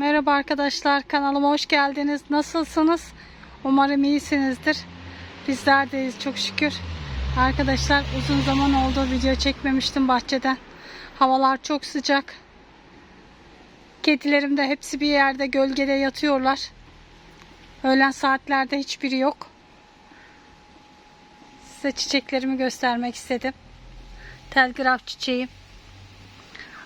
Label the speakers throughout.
Speaker 1: Merhaba arkadaşlar kanalıma hoş geldiniz. Nasılsınız? Umarım iyisinizdir. Bizler deyiz çok şükür. Arkadaşlar uzun zaman oldu video çekmemiştim bahçeden. Havalar çok sıcak. Kedilerim de hepsi bir yerde gölgede yatıyorlar. Öğlen saatlerde hiçbiri yok. Size çiçeklerimi göstermek istedim. Telgraf çiçeğim.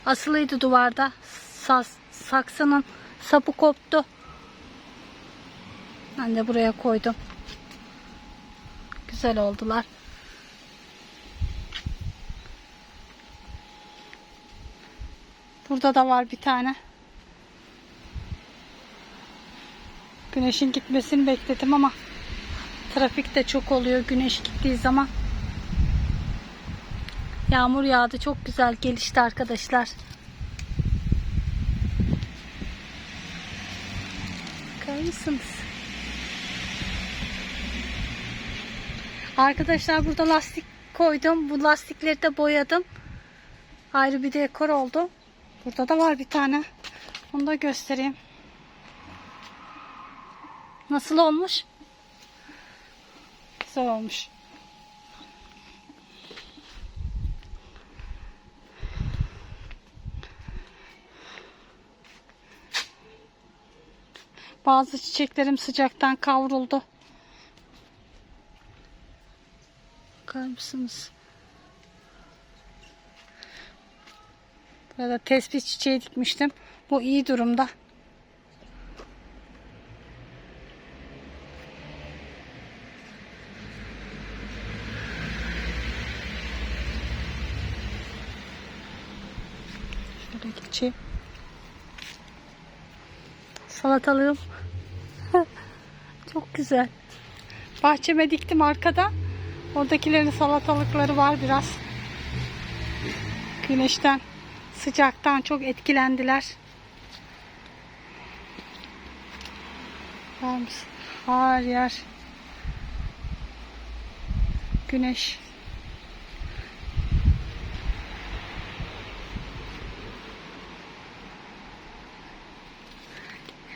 Speaker 1: Asılıydı duvarda. Sas, saksının sapı koptu. Ben de buraya koydum. Güzel oldular. Burada da var bir tane. Güneşin gitmesini bekledim ama trafik de çok oluyor güneş gittiği zaman. Yağmur yağdı. Çok güzel gelişti arkadaşlar. Bakar mısınız? Arkadaşlar burada lastik koydum. Bu lastikleri de boyadım. Ayrı bir dekor oldu. Burada da var bir tane. Onu da göstereyim. Nasıl olmuş? Güzel olmuş. Bazı çiçeklerim sıcaktan kavruldu. Bakar mısınız? Burada tespih çiçeği dikmiştim. Bu iyi durumda. Şöyle geçeyim. Salatalığım. Çok güzel. Bahçeme diktim arkada. Oradakilerin salatalıkları var biraz. Güneşten, sıcaktan çok etkilendiler. Her yer güneş.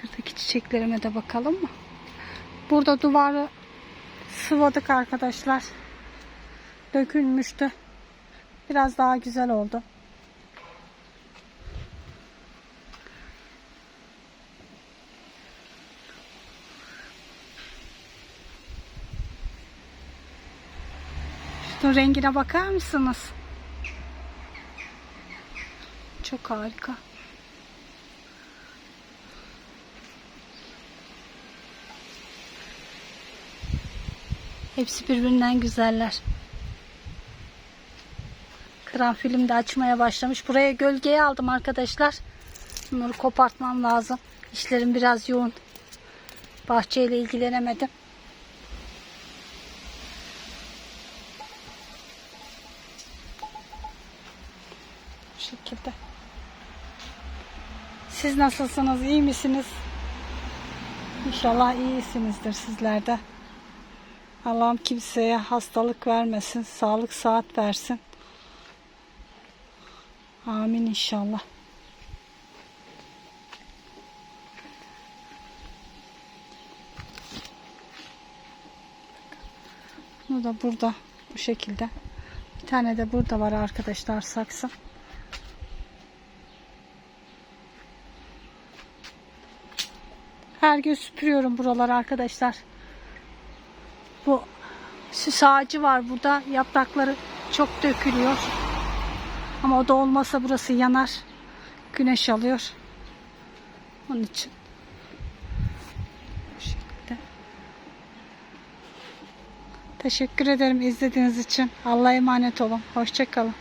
Speaker 1: Şuradaki çiçeklerime de bakalım mı? Burada duvarı sıvadık arkadaşlar. Dökülmüştü. Biraz daha güzel oldu. Şunun rengine bakar mısınız? Çok harika. Hepsi birbirinden güzeller. Karanfilim de açmaya başlamış. Buraya gölgeye aldım arkadaşlar. Bunları kopartmam lazım. İşlerim biraz yoğun. Bahçeyle ilgilenemedim. Bu şekilde. Siz nasılsınız? İyi misiniz? İnşallah iyisinizdir sizler de. Allah'ım kimseye hastalık vermesin, sağlık saat versin. Amin inşallah. Bunu da burada bu şekilde. Bir tane de burada var arkadaşlar saksı. Her gün süpürüyorum buraları arkadaşlar. Bu süs ağacı var burada. Yaprakları çok dökülüyor. Ama o da olmasa burası yanar. Güneş alıyor. Onun için. Bu şekilde. Teşekkür ederim izlediğiniz için. Allah'a emanet olun. Hoşçakalın.